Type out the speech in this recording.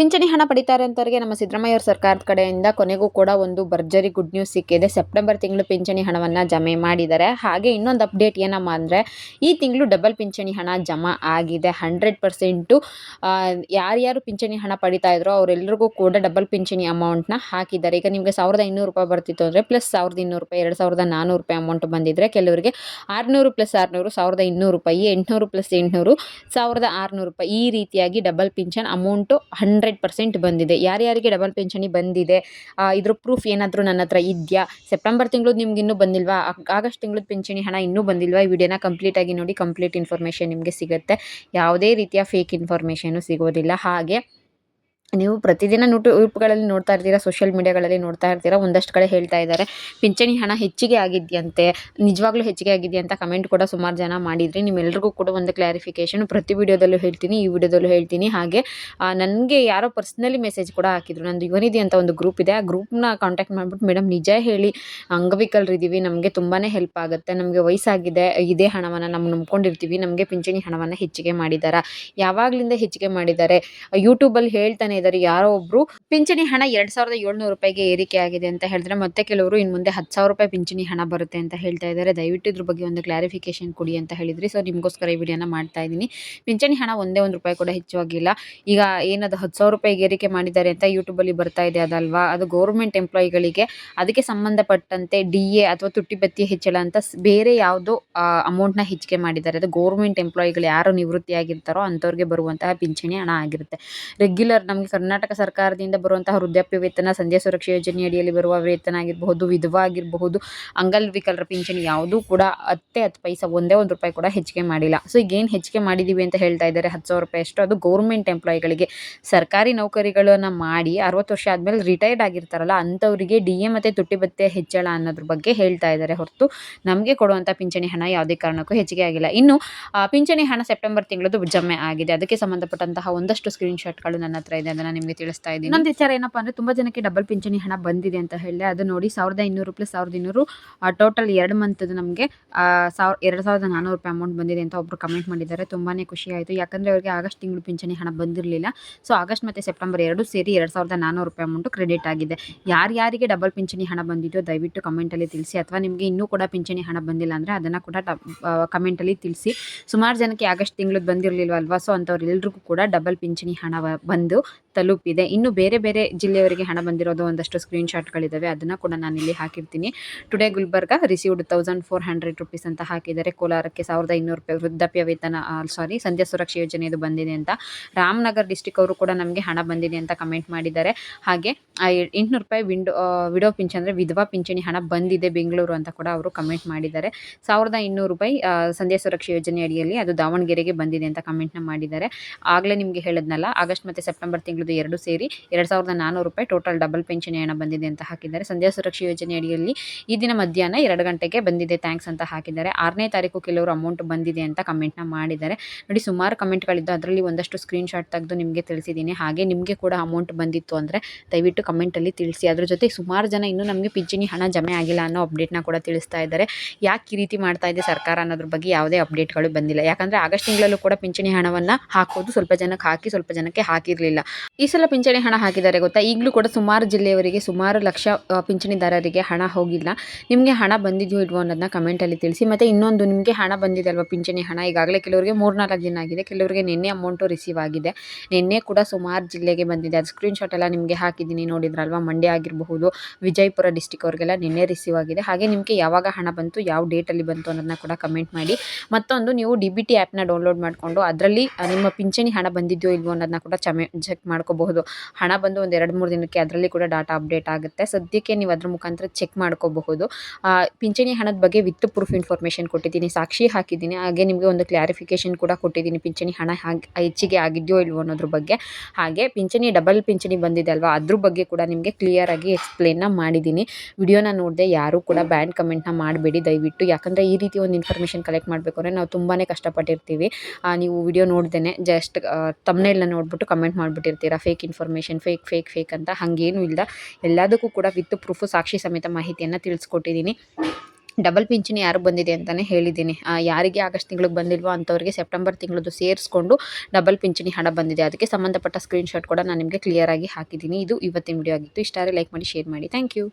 ಪಿಂಚಣಿ ಹಣ ಪಡಿತಾರೆ ಅಂತವರಿಗೆ ನಮ್ಮ ಸಿದ್ದರಾಮಯ್ಯ ಸರ್ಕಾರದ ಕಡೆಯಿಂದ ಕೊನೆಗೂ ಕೂಡ ಒಂದು ಭರ್ಜರಿ ಗುಡ್ ನ್ಯೂಸ್ ಸಿಕ್ಕಿದೆ. ಸೆಪ್ಟೆಂಬರ್ ತಿಂಗಳು ಪಿಂಚಣಿ ಹಣವನ್ನು ಜಮೆ ಮಾಡಿದ್ದಾರೆ. ಹಾಗೆ ಇನ್ನೊಂದು ಅಪ್ಡೇಟ್ ಏನಮ್ಮ ಅಂದರೆ, ಈ ತಿಂಗಳು ಡಬಲ್ ಪಿಂಚಣಿ ಹಣ ಜಮಾ ಆಗಿದೆ. ಹಂಡ್ರೆಡ್ ಪರ್ಸೆಂಟು ಯಾರ್ಯಾರು ಪಿಂಚಣಿ ಹಣ ಪಡಿತಾ ಇದ್ರೋ ಅವರೆಲ್ಲರಿಗೂ ಕೂಡ ಡಬಲ್ ಪಿಂಚಣಿ ಅಮೌಂಟ್ನ ಹಾಕಿದ್ದಾರೆ. ಈಗ ನಿಮಗೆ ಸಾವಿರದ ಇನ್ನೂರು ರೂಪಾಯಿ ಬರ್ತಿತ್ತು ಅಂದರೆ ಪ್ಲಸ್ ಸಾವಿರದ ಇನ್ನೂರು ರೂಪಾಯಿ, ಎರಡು ಸಾವಿರದ ನಾನ್ನೂರು ರೂಪಾಯಿ ಅಮೌಂಟ್ ಬಂದಿದ್ದರೆ ಕೆಲವರಿಗೆ ಆರುನೂರು ಪ್ಲಸ್ ಆರುನೂರು, ಸಾವಿರದ ಇನ್ನೂರು ರೂಪಾಯಿ, ಎಂಟುನೂರು ಪ್ಲಸ್ ಎಂಟುನೂರು, ಸಾವಿರದ ಆರುನೂರು ರೂಪಾಯಿ ಈ ರೀತಿಯಾಗಿ ಡಬಲ್ ಪಿಂಚಣ್ ಅಮೌಂಟು ಹಂಡ್ರೆಡ್ ಪರ್ಸೆಂಟ್ ಬಂದಿದೆ. ಯಾರ್ಯಾರಿಗೆ ಡಬಲ್ ಪಿಂಚಣಿ ಬಂದಿದೆ ಇದ್ರ ಪ್ರೂಫ್ ಏನಾದರೂ ನನ್ನ ಹತ್ರ ಇದೆಯಾ? ಸೆಪ್ಟೆಂಬರ್ ತಿಂಗಳು ನಿಮ್ಗೆ ಇನ್ನೂ ಬಂದಿಲ್ವಾ? ಆಗಸ್ಟ್ ತಿಂಗಳದ ಪಿಂಚಣಿ ಹಣ ಇನ್ನೂ ಬಂದಿಲ್ವಾ? ಈ ವಿಡಿಯೋನ ಕಂಪ್ಲೀಟಾಗಿ ನೋಡಿ ಕಂಪ್ಲೀಟ್ ಇನ್ಫಾರ್ಮೇಷನ್ ನಿಮಗೆ ಸಿಗುತ್ತೆ. ಯಾವುದೇ ರೀತಿಯ ಫೇಕ್ ಇನ್ಫಾರ್ಮೇಷನು ಸಿಗೋದಿಲ್ಲ. ಹಾಗೆ ನೀವು ಪ್ರತಿದಿನ ಯೂಟ್ಯೂಬ್ಗಳಲ್ಲಿ ನೋಡ್ತಾ ಇರ್ತೀರಾ ಸೋಷಿಯಲ್ ಮೀಡಿಯಾಗಳಲ್ಲಿ ನೋಡ್ತಾ ಇರ್ತೀರಾ, ಒಂದಷ್ಟು ಕಡೆ ಹೇಳ್ತಾ ಇದ್ದಾರೆ. ಪಿಂಚಣಿ ಹಣ ಹೆಚ್ಚಿಗೆ ಆಗಿದೆಯಂತೆ, ನಿಜವಾಗ್ಲೂ ಹೆಚ್ಚಿಗೆ ಆಗಿದೆಯಾ ಅಂತ ಕಮೆಂಟ್ ಕೂಡ ಸುಮಾರು ಜನ ಮಾಡಿದ್ರಿ. ನಿಮ್ಮೆಲ್ಲರಿಗೂ ಕೂಡ ಒಂದು ಕ್ಲಾರಿಫಿಕೇಷನ್ ಪ್ರತಿ ವಿಡಿಯೋದಲ್ಲೂ ಹೇಳ್ತೀನಿ, ಈ ವಿಡಿಯೋದಲ್ಲೂ ಹೇಳ್ತೀನಿ. ಹಾಗೆ ನನಗೆ ಯಾರೋ ಪರ್ಸ್ನಲಿ ಮೆಸೇಜ್ ಕೂಡ ಹಾಕಿದ್ರು. ನಂದು ಯುವನಿಧಿ ಅಂತ ಒಂದು ಗ್ರೂಪ್ ಇದೆ. ಆ ಗ್ರೂಪ್ನ ಕಾಂಟ್ಯಾಕ್ಟ್ ಮಾಡಿಬಿಟ್ಟು ಮೇಡಮ್ ನಿಜ ಹೇಳಿ, ಅಂಗವಿಕಲರಿದ್ದೀವಿ. ನಮಗೆ ತುಂಬಾ ಹೆಲ್ಪ್ ಆಗುತ್ತೆ. ನಮಗೆ ವಯಸ್ಸಾಗಿದೆ. ಇದೇ ಹಣವನ್ನು ನಾವು ನಂಬ್ಕೊಂಡಿರ್ತೀವಿ ನಮಗೆ ಪಿಂಚಣಿ ಹಣವನ್ನು ಹೆಚ್ಚಿಗೆ ಮಾಡಿದ್ದಾರೆ ಯಾವಾಗಲಿಂದ ಹೆಚ್ಚಿಗೆ ಮಾಡಿದ್ದಾರೆ ಯೂಟ್ಯೂಬಲ್ಲಿ ಹೇಳ್ತಾನೆ ಇದ್ದಾರೆ ಯಾರೋ ಒಬ್ರು ಪಿಂಚಣಿ ಹಣ ಎರಡ್ ಸಾವಿರದ ಏಳ್ನೂರು ರೂಪಾಯಿಗೆ ಏರಿಕೆ ಆಗಿದೆ ಅಂತ ಹೇಳಿದ್ರೆ ಮತ್ತೆ ಕೆಲವರು ಇನ್ ಮುಂದೆ ಹತ್ತು ಸಾವಿರ ರೂಪಾಯಿ ಪಿಂಚಣಿ ಹಣ ಬರುತ್ತೆ ಅಂತ ಹೇಳ್ತಾ ಇದ್ದಾರೆ ದಯವಿಟ್ಟು ಇದ್ರ ಬಗ್ಗೆ ಒಂದು ಕ್ಲಾರಿಫಿಕೇಶನ್ ಕೊಡಿ ಅಂತ ಹೇಳಿದ್ರಿ. ಸೊ ನಿಮಗೋಸ್ಕರ ಈ ವಿಡಿಯೋನ ಮಾಡ್ತಾ ಇದ್ದೀನಿ. ಪಿಂಚಣಿ ಹಣ ಒಂದೇ ಒಂದು ರೂಪಾಯಿ ಕೂಡ ಹೆಚ್ಚಾಗಿಲ್ಲ ಈಗ ಏನದು ಹತ್ತು ಸಾವಿರ ರೂಪಾಯಿಗೆ ಏರಿಕೆ ಮಾಡಿದ್ದಾರೆ ಅಂತ ಯೂಟ್ಯೂಬಲ್ಲಿ ಬರ್ತಾ ಇದೆ ಅದಲ್ವಾ? ಅದು ಗೌರ್ಮೆಂಟ್ ಎಂಪ್ಲಾಯಿಗಳಿಗೆ ಅದಕ್ಕೆ ಸಂಬಂಧಪಟ್ಟಂತೆ ಡಿ ಎ ಅಥವಾ ತುಟ್ಟಿ ಭತ್ಯೆ ಹೆಚ್ಚಳ ಅಂತ ಬೇರೆ ಯಾವುದೋ ಅಮೌಂಟ್ನ ಹೆಚ್ಚಿಗೆ ಮಾಡಿದ್ದಾರೆ. ಅದು ಗೌರ್ಮೆಂಟ್ ಎಂಪ್ಲಾಯಿಗಳು ಯಾರು ನಿವೃತ್ತಿ ಆಗಿರ್ತಾರೋ ಅಂಥವ್ರಿಗೆ ಬರುವಂತಹ ಪಿಂಚಣಿ ಹಣ ಆಗಿರುತ್ತೆ. ರೆಗ್ಯುಲರ್ ನಮಗೆ ಕರ್ನಾಟಕ ಸರ್ಕಾರದಿಂದ ಬರುವಂತಹ ವೃದ್ಧಾಪ್ಯ ವೇತನ, ಸಂಧ್ಯಾ ಸುರಕ್ಷಾ ಯೋಜನೆ ಅಡಿಯಲ್ಲಿ ಬರುವ ವೇತನ ಆಗಿರಬಹುದು ವಿಧವಾ ಆಗಿರಬಹುದು ಅಂಗವಿಕಲರ ಪಿಂಚಣಿ ಯಾವುದೂ ಕೂಡ ಹತ್ತೆ ಹತ್ತು ಪೈಸ ಒಂದೇ ಒಂದು ರೂಪಾಯಿ ಕೂಡ ಹೆಚ್ಚಿಗೆ ಮಾಡಿಲ್ಲ. ಸೊ ಈಗ ಏನು ಹೆಚ್ಚಿಗೆ ಮಾಡಿದ್ದೀವಿ ಅಂತ ಹೇಳ್ತಾ ಇದ್ದಾರೆ, ಹತ್ತು ಸಾವಿರ ರೂಪಾಯಿ ಅಷ್ಟು. ಅದು ಗೌರ್ಮೆಂಟ್ ಎಂಪ್ಲಾಯಿಗಳಿಗೆ ಸರ್ಕಾರಿ ನೌಕರಿಗಳನ್ನು ಮಾಡಿ ಅರವತ್ತು ವರ್ಷ ಆದಮೇಲೆ ರಿಟೈರ್ಡ್ ಆಗಿರ್ತಾರಲ್ಲ, ಅಂಥವರಿಗೆ ಡಿ ಎ ಮತ್ತು ತುಟ್ಟಿ ಭತ್ಯೆ ಹೆಚ್ಚಳ ಅನ್ನೋದ್ರ ಬಗ್ಗೆ ಹೇಳ್ತಾ ಇದ್ದಾರೆ. ಹೊರತು ನಮಗೆ ಕೊಡುವಂಥ ಪಿಂಚಣಿ ಹಣ ಯಾವುದೇ ಕಾರಣಕ್ಕೂ ಹೆಚ್ಚಿಗೆ ಆಗಿಲ್ಲ. ಇನ್ನು ಪಿಂಚಣಿ ಹಣ ಸೆಪ್ಟೆಂಬರ್ ತಿಂಗಳದು ಜಮೆ ಆಗಿದೆ. ಅದಕ್ಕೆ ಸಂಬಂಧಪಟ್ಟಂತಹ ಒಂದಷ್ಟು ಸ್ಕ್ರೀನ್ಶಾಟ್ಗಳು ನನ್ನ ಹತ್ರ ಇದೆ. ಅದನ್ನು ನಿಮಗೆ ತಿಳಿಸ್ತಾ ಇದ್ದೀನಿ ಇನ್ನೊಂದು ವಿಚಾರ ಏನಪ್ಪ ಅಂದ್ರೆ ತುಂಬ ಜನಕ್ಕೆ ಡಬಲ್ ಪಿಂಚಣಿ ಹಣ ಬಂದಿದೆ ಅಂತ ಹೇಳಿದೆ. ಅದು ನೋಡಿ ಸಾವಿರದ ಇನ್ನೂರು ಪ್ಲಸ್ ಸಾವಿರದ ಇನ್ನೂರು ಟೋಟಲ್ ಎರಡು ಮಂತದ್ದು ನಮಗೆ ಸಾವಿರ, ಎರಡು ಸಾವಿರದ ನಾನ್ನೂರು ರೂಪಾಯಿ ಅಮೌಂಟ್ ಬಂದಿದೆ ಅಂತ ಒಬ್ಬರು ಕಮೆಂಟ್ ಮಾಡಿದ್ದಾರೆ. ತುಂಬಾ ಖುಷಿ ಆಯಿತು. ಯಾಕಂದರೆ ಅವರಿಗೆ ಆಗಸ್ಟ್ ತಿಂಗಳು ಪಿಂಚಣಿ ಹಣ ಬಂದಿರಲಿಲ್ಲ. ಸೊ ಆಗಸ್ಟ್ ಮತ್ತು ಸೆಪ್ಟೆಂಬರ್ ಎರಡು ಸೇರಿ ಎರಡು ಸಾವಿರದ ನಾನ್ನೂರು ರೂಪಾಯಿ ಅಮೌಂಟ್ ಕ್ರೆಡಿಟ್ ಆಗಿದೆ. ಯಾರ್ಯಾರಿಗೆ ಡಬಲ್ ಪಿಂಚಣಿ ಹಣ ಬಂದಿದೆಯೋ ದಯವಿಟ್ಟು ಕಮೆಂಟಲ್ಲಿ ತಿಳಿಸಿ. ಅಥವಾ ನಿಮಗೆ ಇನ್ನೂ ಕೂಡ ಪಿಂಚಣಿ ಹಣ ಬಂದಿಲ್ಲ ಅಂದರೆ ಅದನ್ನು ಕೂಡ ಕಮೆಂಟಲ್ಲಿ ತಿಳಿಸಿ. ಸುಮಾರು ಜನಕ್ಕೆ ಆಗಸ್ಟ್ ತಿಂಗಳು ಬಂದಿರಲಿಲ್ವಲ್ವಾ? ಸೊ ಅಂಥವ್ರೆಲ್ರಿಗೂ ಕೂಡ ಡಬಲ್ ಪಿಂಚಣಿ ಹಣ ಬಂದು ತಲುಪಿದೆ. ಇನ್ನು ಬೇರೆ ಬೇರೆ ಜಿಲ್ಲೆಯವರಿಗೆ ಹಣ ಬಂದಿರೋದು ಒಂದಷ್ಟು ಸ್ಕ್ರೀನ್ ಶಾಟ್ಗಳಿದ್ದಾವೆ ಅದನ್ನು ಕೂಡ ನಾನು ಇಲ್ಲಿ ಹಾಕಿರ್ತೀನಿ. Today Gulbarga received thousand four hundred rupees ಅಂತ ಹಾಕಿದ್ದಾರೆ. ಕೋಲಾರಕ್ಕೆ ಸಾವಿರದ ಇನ್ನೂರು ರೂಪಾಯಿ ವೃದ್ಧಾಪ್ಯ ವೇತನ ಸಾರಿ ಸಂಧ್ಯಾ ಸುರಕ್ಷಾ ಯೋಜನೆ ಇದು ಬಂದಿದೆ ಅಂತ. ರಾಮನಗರ್ ಡಿಸ್ಟಿಕ್ ಅವರು ಕೂಡ ನಮಗೆ ಹಣ ಬಂದಿದೆ ಅಂತ ಕಮೆಂಟ್ ಮಾಡಿದ್ದಾರೆ. ಹಾಗೆ ಎಂಟುನೂರು ರೂಪಾಯಿ ವಿಂಡೋ ವಿಡೋ ಪಿಂಚಣಿ ಅಂದರೆ ವಿಧವಾ ಪಿಂಚಣಿ ಹಣ ಬಂದಿದೆ ಬೆಂಗಳೂರು ಅಂತ ಕೂಡ ಅವರು ಕಮೆಂಟ್ ಮಾಡಿದ್ದಾರೆ. ಸಾವಿರದ ಇನ್ನೂರು ರೂಪಾಯಿ ಸಂಧ್ಯಾ ಸುರಕ್ಷಾ ಯೋಜನೆ ಅಡಿಯಲ್ಲಿ ಅದು ದಾವಣಗೆರೆಗೆ ಬಂದಿದೆ ಅಂತ ಕಮೆಂಟ್ನ ಮಾಡಿದ್ದಾರೆ. ಆಗಲೇ ನಿಮಗೆ ಹೇಳಿದ್ನಲ್ಲ, ಆಗಸ್ಟ್ ಮತ್ತು ಸೆಪ್ಟೆಂಬರ್ ತಿಂಗಳದ್ದು ಎರಡು ಸೇರಿ ಎರಡು ಸಾವಿರದ ನಾನ್ನೂರು ರೂಪಾಯಿ ಟೋಟಲ್ ಡಬಲ್ ಪೆನ್ಷನ್ ಹಣ ಬಂದಿದೆ ಅಂತ ಹಾಕಿದ್ದಾರೆ. ಸಂಧ್ಯಾ ಸುರಕ್ಷಾ ಯೋಜನೆ ಅಡಿಯಲ್ಲಿ ಈ ದಿನ ಮಧ್ಯಾಹ್ನ ಎರಡು ಗಂಟೆಗೆ ಬಂದಿದೆ ಥ್ಯಾಂಕ್ಸ್ ಅಂತ ಹಾಕಿದ್ದಾರೆ. ಆರನೇ ತಾರೀಕು ಕೆಲವರು ಅಮೌಂಟ್ ಬಂದಿದೆ ಅಂತ ಕಮೆಂಟ್ನ ಮಾಡಿದ್ದಾರೆ. ನೋಡಿ ಸುಮಾರು ಕಮೆಂಟ್ಗಳಿದ್ದು ಅದರಲ್ಲಿ ಒಂದಷ್ಟು ಸ್ಕ್ರೀನ್ಶಾಟ್ ತೆಗೆದು ನಿಮಗೆ ತಿಳಿಸಿದ್ದೀನಿ. ಹಾಗೆ ನಿಮಗೆ ಕೂಡ ಅಮೌಂಟ್ ಬಂದಿತ್ತು ಅಂದರೆ ದಯವಿಟ್ಟು ಕಮೆಂಟಲ್ಲಿ ತಿಳಿಸಿ. ಅದ್ರ ಜೊತೆ ಸುಮಾರು ಜನ ಇನ್ನೂ ನಮಗೆ ಪಿಂಚಣಿ ಹಣ ಜಮೆ ಆಗಿಲ್ಲ ಅನ್ನೋ ಅಪ್ಡೇಟ್ನ ಕೂಡ ತಿಳಿಸ್ತಾ ಇದ್ದಾರೆ. ಯಾಕೆ ಈ ರೀತಿ ಮಾಡ್ತಾ ಇದೆ ಸರ್ಕಾರ ಅನ್ನೋದ್ರ ಬಗ್ಗೆ ಯಾವುದೇ ಅಪ್ಡೇಟ್ಗಳು ಬಂದಿಲ್ಲ. ಯಾಕಂದರೆ ಆಗಸ್ಟ್ ತಿಂಗಳಲ್ಲೂ ಕೂಡ ಪಿಂಚಣಿ ಹಣವನ್ನು ಹಾಕೋದು ಸ್ವಲ್ಪ ಜನಕ್ಕೆ ಹಾಕಿ ಸ್ವಲ್ಪ ಜನಕ್ಕೆ ಹಾಕಿರಲಿಲ್ಲ. ಈ ಸಲ ಪಿಂಚಣಿ ಹಣ ಹಾಕಿದ್ದಾರೆ ಗೊತ್ತಾ? ಈಗಲೂ ಕೂಡ ಸುಮಾರು ಜಿಲ್ಲೆಯವರಿಗೆ ಸುಮಾರು ಲಕ್ಷ ಪಿಂಚಣಿದಾರರಿಗೆ ಹಣ ಹೋಗಿಲ್ಲ. ನಿಮಗೆ ಹಣ ಬಂದಿದೆಯೋ ಇಲ್ವೋ ಅನ್ನೋದನ್ನ ಕಮೆಂಟಲ್ಲಿ ತಿಳಿಸಿ. ಮತ್ತು ಇನ್ನೊಂದು, ನಿಮಗೆ ಹಣ ಬಂದಿದೆ ಅಲ್ವಾ ಪಿಂಚಣಿ ಹಣ? ಈಗಾಗಲೇ ಕೆಲವರಿಗೆ ಮೂರ್ನಾಲ್ಕು ದಿನ ಆಗಿದೆ. ಕೆಲವರಿಗೆ ನಿನ್ನೆ ಅಮೌಂಟು ರಿಸೀವ್ ಆಗಿದೆ. ನಿನ್ನೆ ಕೂಡ ಸುಮಾರು ಜಿಲ್ಲೆಗೆ ಬಂದಿದೆ. ಅದು ಸ್ಕ್ರೀನ್ಶಾಟ್ ಎಲ್ಲ ನಿಮಗೆ ಹಾಕಿದ್ದೀನಿ. ನೋಡಿದ್ರಲ್ವಾ? ಮಂಡ್ಯ ಆಗಿರಬಹುದು, ವಿಜಯಪುರ ಡಿಸ್ಟಿಕ್ ಅವ್ರಿಗೆಲ್ಲ ನಿನ್ನೆ ರಿಸೀವ್ ಆಗಿದೆ. ಹಾಗೆ ನಿಮಗೆ ಯಾವಾಗ ಹಣ ಬಂತು, ಯಾವ ಡೇಟಲ್ಲಿ ಬಂತು ಅನ್ನೋದನ್ನ ಕೂಡ ಕಮೆಂಟ್ ಮಾಡಿ. ಮತ್ತೊಂದು, ನೀವು ಡಿ ಬಿ ಟಿ ಆ್ಯಪ್ನ ಡೌನ್ಲೋಡ್ ಮಾಡಿಕೊಂಡು ಅದರಲ್ಲಿ ನಿಮ್ಮ ಪಿಂಚಣಿ ಹಣ ಬಂದಿದೆಯೋ ಇಲ್ವೋ ಅನ್ನೋದನ್ನ ಕೂಡ ಚಮೆ ಚೆಕ್ ಮಾಡ್ಕೋಬಹುದು. ಹಣ ಬಂದು ಒಂದು ಎರಡು ಮೂರು ದಿನಕ್ಕೆ ಅದರಲ್ಲಿ ಕೂಡ ಡಾಟಾ ಅಪ್ಡೇಟ್ ಆಗುತ್ತೆ. ಸದ್ಯಕ್ಕೆ ನೀವು ಅದ್ರ ಮುಖಾಂತರ ಚೆಕ್ ಮಾಡ್ಕೋಬಹುದು. ಪಿಂಚಣಿ ಹಣದ ಬಗ್ಗೆ ವಿತ್ ಪ್ರೂಫ್ ಇನ್ಫಾರ್ಮೇಷನ್ ಕೊಟ್ಟಿದ್ದೀನಿ. ಸಾಕ್ಷಿ ಹಾಕಿದ್ದೀನಿ. ಹಾಗೆ ನಿಮಗೆ ಒಂದು ಕ್ಲಾರಿಫಿಕೇಶನ್ ಕೂಡ ಕೊಟ್ಟಿದ್ದೀನಿ. ಪಿಂಚಣಿ ಹಣ ಹೆಚ್ಚಿಗೆ ಆಗಿದೆಯೋ ಇಲ್ವೋ ಅನ್ನೋದ್ರ ಬಗ್ಗೆ. ಹಾಗೆ ಪಿಂಚಣಿ, ಡಬಲ್ ಪಿಂಚಣಿ ಬಂದಿದೆ ಅಲ್ವಾ? ಅದ್ರ ಬಗ್ಗೆ ಕೂಡ ನಿಮಗೆ ಕ್ಲಿಯರ್ ಆಗಿ ಎಕ್ಸ್ಪ್ಲೇನ್ನ ಮಾಡಿದ್ದೀನಿ. ವಿಡಿಯೋನ ನೋಡದೆ ಯಾರೂ ಕೂಡ ಬ್ಯಾಂಡ್ ಕಮೆಂಟ್ನ ಮಾಡಬೇಡಿ ದಯವಿಟ್ಟು. ಯಾಕಂದರೆ ಈ ರೀತಿ ಒಂದು ಇನ್ಫಾರ್ಮೇಷನ್ ಕಲೆಕ್ಟ್ ಮಾಡಬೇಕು ಅಂದರೆ ನಾವು ತುಂಬಾ ಕಷ್ಟಪಟ್ಟಿರ್ತೀವಿ. ನೀವು ವಿಡಿಯೋ ನೋಡ್ದೇನೆ ಜಸ್ಟ್ ತಮ್ಮನೆಲ್ಲ ನೋಡ್ಬಿಟ್ಟು comment ಮಾಡಿಬಿಟ್ಟಿರ್ತೀರಾ. Fake information fake fake fake ಅಂತ ಹಾಗೇನೂ ಇಲ್ಲ. ಎಲ್ಲದಕ್ಕೂ ಕೂಡ ವಿತ್ ಪ್ರೂಫು ಸಾಕ್ಷಿ ಸಮೇತ ಮಾಹಿತಿಯನ್ನು ತಿಳಿಸ್ಕೊಟ್ಟಿದ್ದೀನಿ. ಡಬಲ್ ಪಿಂಚಣಿ ಯಾರು ಬಂದಿದೆ ಅಂತಲೇ ಹೇಳಿದ್ದೀನಿ. ಯಾರಿಗೆ ಆಗಸ್ಟ್ ತಿಂಗಳಿಗೆ ಬಂದಿಲ್ವೋ ಅಂಥವ್ರಿಗೆ ಸೆಪ್ಟೆಂಬರ್ ತಿಂಗಳದ್ದು ಸೇರಿಸ್ಕೊಂಡು ಡಬಲ್ ಪಿಂಚಣಿ ಹಣ ಬಂದಿದೆ. ಅದಕ್ಕೆ ಸಂಬಂಧಪಟ್ಟ ಸ್ಕ್ರೀನ್ಶಾಟ್ ಕೂಡ ನಾನು ನಿಮಗೆ ಕ್ಲಿಯರ್ ಆಗಿ ಹಾಕಿದ್ದೀನಿ. ಇದು ಇವತ್ತಿನ ವಿಡಿಯೋ ಆಗಿತ್ತು. ಇಷ್ಟಾರೆ ಲೈಕ್ ಮಾಡಿ ಶೇರ್ ಮಾಡಿ. Thank you